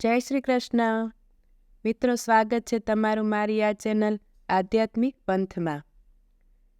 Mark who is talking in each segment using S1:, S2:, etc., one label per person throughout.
S1: જય શ્રી કૃષ્ણ. મિત્રો, સ્વાગત છે તમારું મારી આ ચેનલ આધ્યાત્મિક પંથમાં.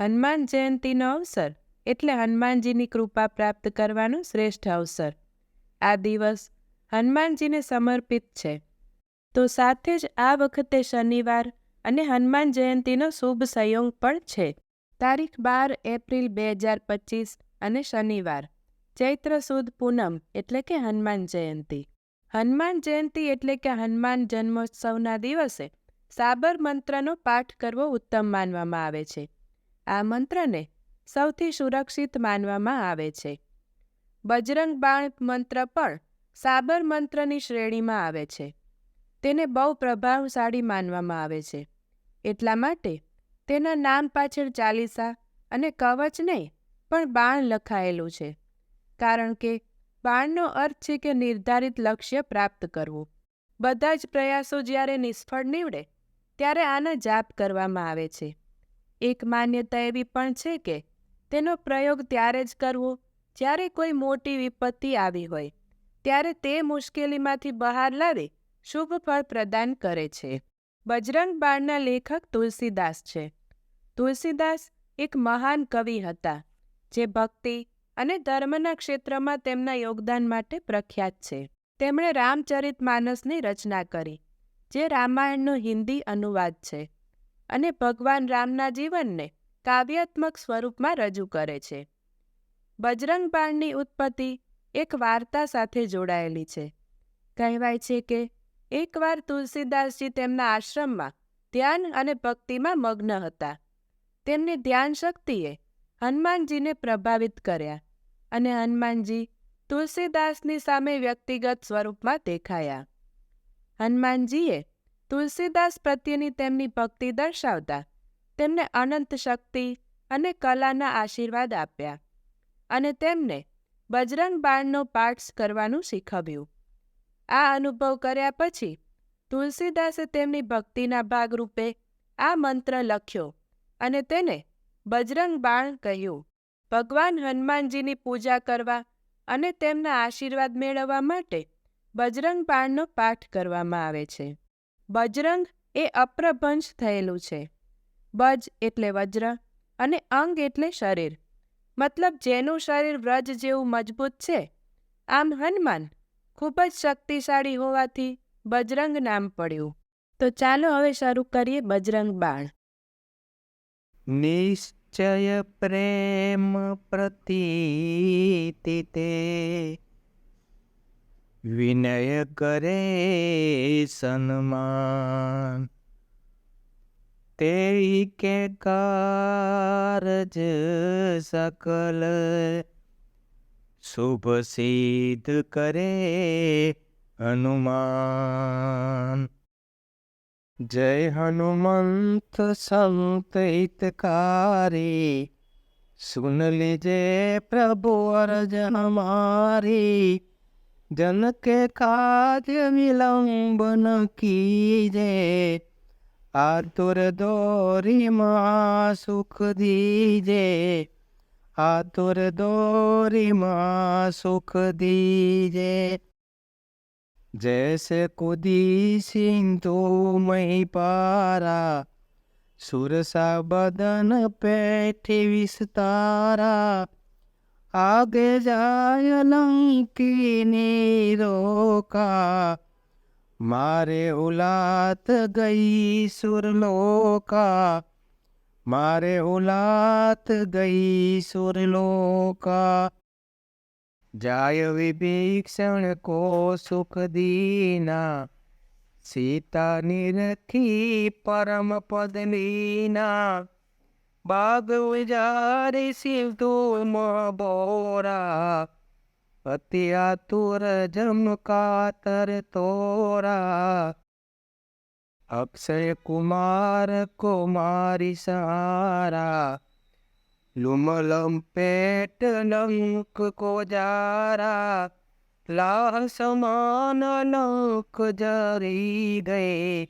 S1: હનુમાન જયંતીનો અવસર એટલે હનુમાનજીની કૃપા પ્રાપ્ત કરવાનો શ્રેષ્ઠ અવસર. આ દિવસ હનુમાનજીને સમર્પિત છે. તો સાથે જ આ વખતે શનિવાર અને હનુમાન જયંતીનો શુભ સંયોગ પણ છે. તારીખ બાર એપ્રિલ બે હજાર પચીસ અને શનિવાર. ચૈત્ર સુદ પૂનમ એટલે કે હનુમાન જયંતી. હનુમાન જયંતી એટલે કે હનુમાન જન્મોત્સવના દિવસે સાબર મંત્રનો પાઠ કરવો ઉત્તમ માનવામાં આવે છે. આ મંત્રને સૌથી સુરક્ષિત માનવામાં આવે છે. બજરંગ બાણ મંત્ર પણ સાબર મંત્રની શ્રેણીમાં આવે છે. તેને બહુ પ્રભાવશાળી માનવામાં આવે છે. એટલા માટે તેના નામ પાછળ ચાલીસા અને કવચ નહીં પણ બાણ લખાયેલું છે. કારણ કે બાણનો અર્થ છે કે નિર્ધારિત લક્ષ્ય પ્રાપ્ત કરવું. બધા જ પ્રયાસો જ્યારે નિષ્ફળ નીવડે, ત્યારે આના જાપ કરવામાં આવે છે. એક માન્યતા એવી પણ છે કે, તેનો પ્રયોગ ત્યારે જ કરવો, જ્યારે કોઈ મોટી વિપત્તિ આવી હોય, ત્યારે તે મુશ્કેલીમાંથી બહાર લાવી, શુભ ફળ પ્રદાન કરે છે. બજરંગ બાણના લેખક તુલસીદાસ છે. તુલસીદાસ એક મહાન કવિ હતા, જે ભક્તિ અને ધર્મના ક્ષેત્રમાં તેમના યોગદાન માટે પ્રખ્યાત છે. તેમણે રામચરિત માનસની રચના કરી, જે રામાયણનો હિન્દી અનુવાદ છે અને ભગવાન રામના જીવનને કાવ્યાત્મક સ્વરૂપમાં રજૂ કરે છે. બજરંગ બાણની ઉત્પત્તિ એક વાર્તા સાથે જોડાયેલી છે. કહેવાય છે કે, એકવાર તુલસીદાસજી તેમના આશ્રમમાં ધ્યાન અને ભક્તિમાં મગ્ન હતા. તેમની ધ્યાન શક્તિએ હનુમાનજીને પ્રભાવિત કર્યા. અને હનુમાનજી તુલસીદાસની સામે વ્યક્તિગત સ્વરૂપમાં દેખાયા. હનુમાનજીએ તુલસીદાસ પ્રત્યેની તેમની ભક્તિ દર્શાવતા તેમને અનંત શક્તિ અને કલાના આશીર્વાદ આપ્યા અને તેમને બજરંગ બાણનો પાઠ કરવાનું શીખવ્યું. આ અનુભવ કર્યા પછી તુલસીદાસે તેમની ભક્તિના ભાગરૂપે આ મંત્ર લખ્યો અને તેને બજરંગ બાણ કહ્યું. ભગવાન હનુમાનજીની પૂજા કરવા અને તેમના આશીર્વાદ મેળવવા માટે બજરંગ બાણનો પાઠ કરવામાં આવે છે. બજરંગ એ અપ્રભંશ થયેલું છે. બજ એટલે વજ્ર અને અંગ એટલે શરીર. મતલબ જેનું શરીર વ્રજ જેવું મજબૂત છે. આમ હનુમાન ખૂબ જ શક્તિશાળી હોવાથી બજરંગ નામ પડ્યું. તો ચાલો હવે શરૂ કરીએ બજરંગ બાણ.
S2: નિશ્ચય પ્રેમ પ્રતીતિ તે વિનય કરે સન્માન તે કે કારજ સકલ શુભ સિદ્ધ કરે હનુમાન જય હનુમંત સંત હિતકારી. સુન લીજે પ્રભુ અરજ હમારી જન કે કાજ વિલંબ ન કીજે. આતુર દોરી માં સુખ દીજે. આતુર દોરી માં સુખ દીજે. जैसे कुदी सिंधु मई पारा सुरसा बदन पैठी विस्तारा आगे जाय लंकी रोका मारे उलात गई सुरलोका मारे उलात गई सुरलोका જાય વિભીક્ષણ કો સુખ દીના. સીતા નિરખી પરમ પદ લીના. બાગ વિજારી શિવ તું બોરા. અતિ આતુર જમકાતર તોરા. અક્ષય કુમાર કુમારી સારા. લુમલમ પેટ લંક કોજારા લાહ સમાન લંક જરી ગયે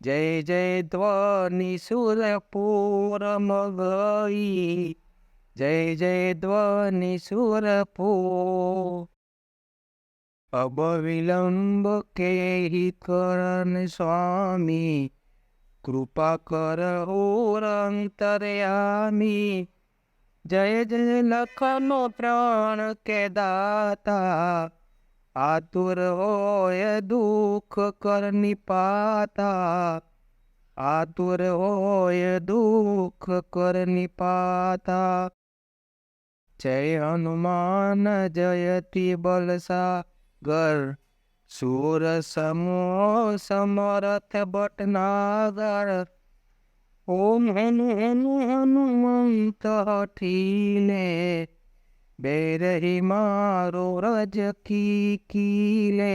S2: જય જય ધ્વનિ સુરપૂર મગઈ. જય જય ધ્વનિ સુરપૂર. અબ વિલંબ કેહી કરણ સ્વામી, કૃપા કર ઓરંતરયામી જય જય લખનો પ્રાણ કે દાતા આતુર હોય દુઃખ કરની પાતા આતુર હોય દુઃખ કર નિપાતા જય હનુમાન જયતિ બલસાગર સુર સમો સમરથ ભટનાગર ઓમ હનુ હનુ હનુમંત હઠીલે બેરહી મારો રજ કી કીલે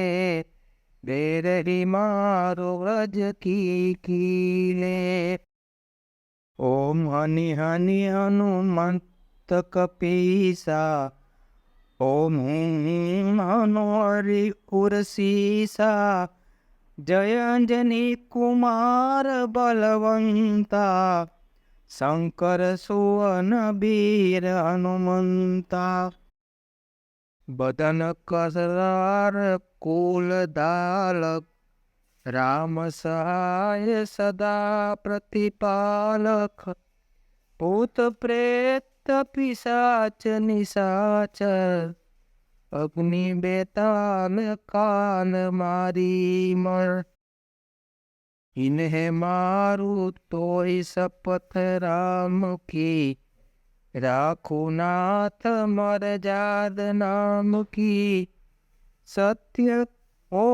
S2: બેરહી મારો રજ કી કીલે ઓમ હનિ હનિ હનુમંત કપીસા ઓમ હનોરી ઉર્સીસા જય અંજની કુમાર બલવંતા શંકર સુવન બીર હનુમંતા બદન કસરાર કુલ દાલક રામ સહાય સદા પ્રતિપાલક ભૂત પ્રેત પિશાચ નિશાચર અગ્નિ બેતાન કાન મારી મર ઇન્હે મારું તોય શપથ રામ કી રાખું નાથ મરજાદ નામ કી સત્ય ઓ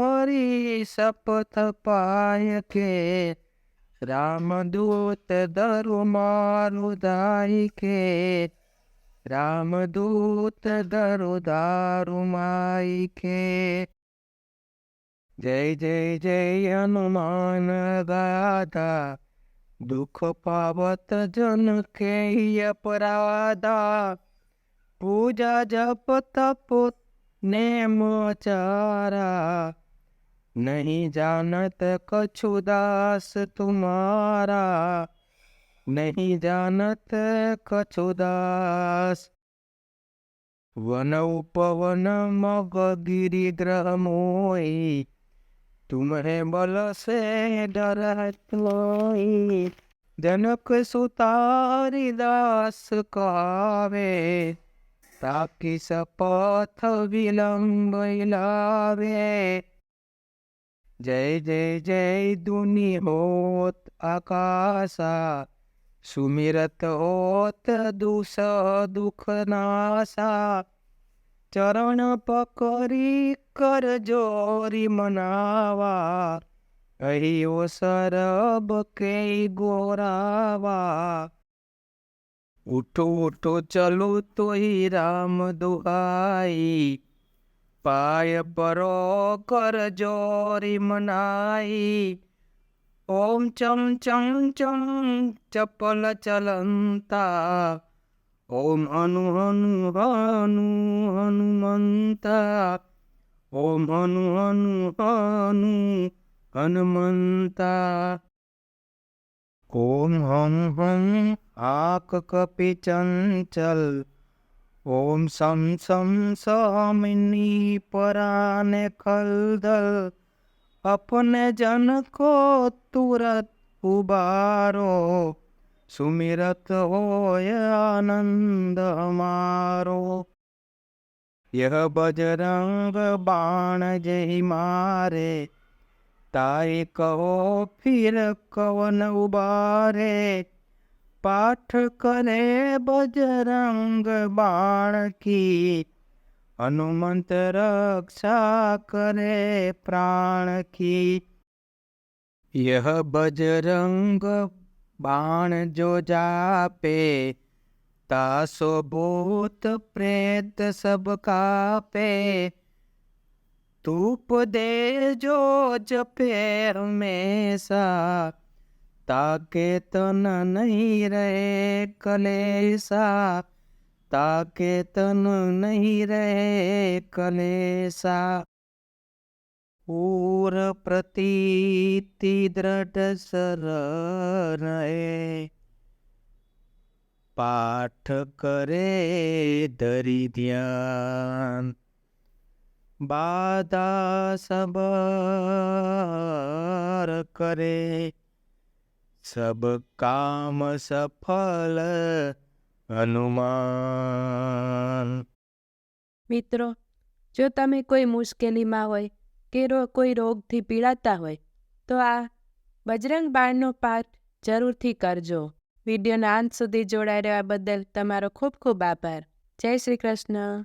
S2: હરી શપથ પાય કે. રામદૂત દરુ મારું દાય કે. રામદૂત ધરો દારુમાઈ કે જય જય જય હનુમાન દાદા, દુઃખ પાવત જન કે અપરાધા પૂજા જપ તપ નેમ ચારા, નહીં જાનત કછુ દાસ તુમારા. નહીં જાનત કછો દાસ વન ઉપવન મગ ગિરી ગ્રહ મોઈ તુમરે બલ સે ડરત લોઈ. જનક સુતારી દાસ કાવે. તાકી સપથ વિલંબ લાવે. જય જય જય દુનિ હોત આકાશા. સુમિરત ઓત દુસ દુખ નાસા. ચરણ પકરી કરજોરી મનાવા. અહીઓ સરબ કે ગોરાવા. ઉઠો ઉઠો, ચલો તોય રામ દુહાઈ. પાય પરો કરજોરી મનાઈ. ઓમ ચમ ચમ ચમ ચપલ ચલંતા. ઓમ હનુ હનુ હનુ હનુમંતા. ઓમ હનુ હનુ હનુ હનુમંતા. ઓમ હમ હમ આક કપી ચંચલ. ઓમ સમ સમ સમિની પરાને ખલદલ. अपने जन को तुरत उबारो सुमिरत होय आनंद हमारो यह बजरंग बाण जय मारे ताई कहो फिर कवन उबारे पाठ करे बजरंग बाण की हनुमंत रक्षा करे प्राण की। यह बजरंग बाण जो जापे, तासो भूत प्रेत सब कापे। तूप दे जो जपे हमेशा ताके तन नहीं रहे कलेसा। તાકે તન નહીં રહે કલેસા પૂર પ્રતીતિ દ્રઢ સર રહે પાઠ કરે ધરી ધ્યાન બાધા સબર કરે સબ કામ સફળ હનુમાન.
S1: મિત્રો, જો તમે કોઈ મુશ્કેલીમાં હોય કે કોઈ રોગથી પીડાતા હોય, તો આ બજરંગ બાણનો પાઠ જરૂરથી કરજો. વિડીયોના અંત સુધી જોડાઈ રહેવા બદલ તમારો ખૂબ ખૂબ આભાર. જય શ્રી કૃષ્ણ.